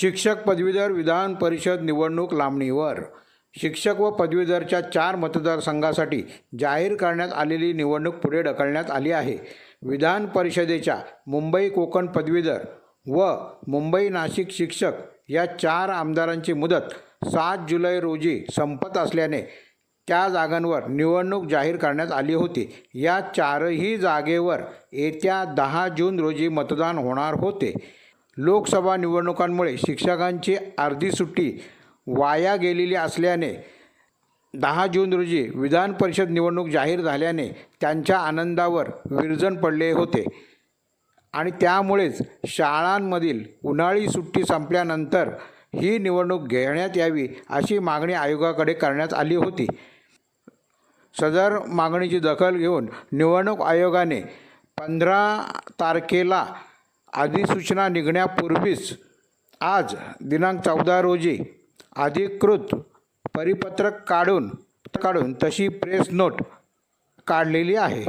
शिक्षक पदवीधर विधान परिषद निवडणूक लांबणीवर. शिक्षक व पदवीधरच्या चार मतदारसंघासाठी जाहीर करण्यात आलेली निवडणूक पुढे ढकलण्यात आली आहे. विधान परिषदेच्या मुंबई कोकण पदवीधर व मुंबई नाशिक शिक्षक या चार आमदारांची मुदत सात जुलै रोजी संपत असल्याने त्या जागांवर निवडणूक जाहीर करण्यात आली होती. या चारही जागेवर येत्या दहा जून रोजी मतदान होणार होते. लोकसभा निवडणुकांमुळे शिक्षकांची अर्धी सुट्टी वाया गेलेली असल्याने दहा जून रोजी विधान परिषद निवडणूक जाहीर झाल्याने त्यांच्या आनंदावर विरजण पडले होते. आणि त्यामुळेच शाळांमधील उन्हाळी सुट्टी संपल्यानंतर ही निवडणूक घेण्यात यावी अशी मागणी आयोगाकडे करण्यात आली होती. सदर मागणीची दखल घेऊन निवडणूक आयोगाने पंधरा तारखेला अधिसूचना निघण्यापूर्वीच आज दिनांक चौदा रोजी अधिकृत परिपत्रक काढून काढून तशी प्रेस नोट काढलेली आहे.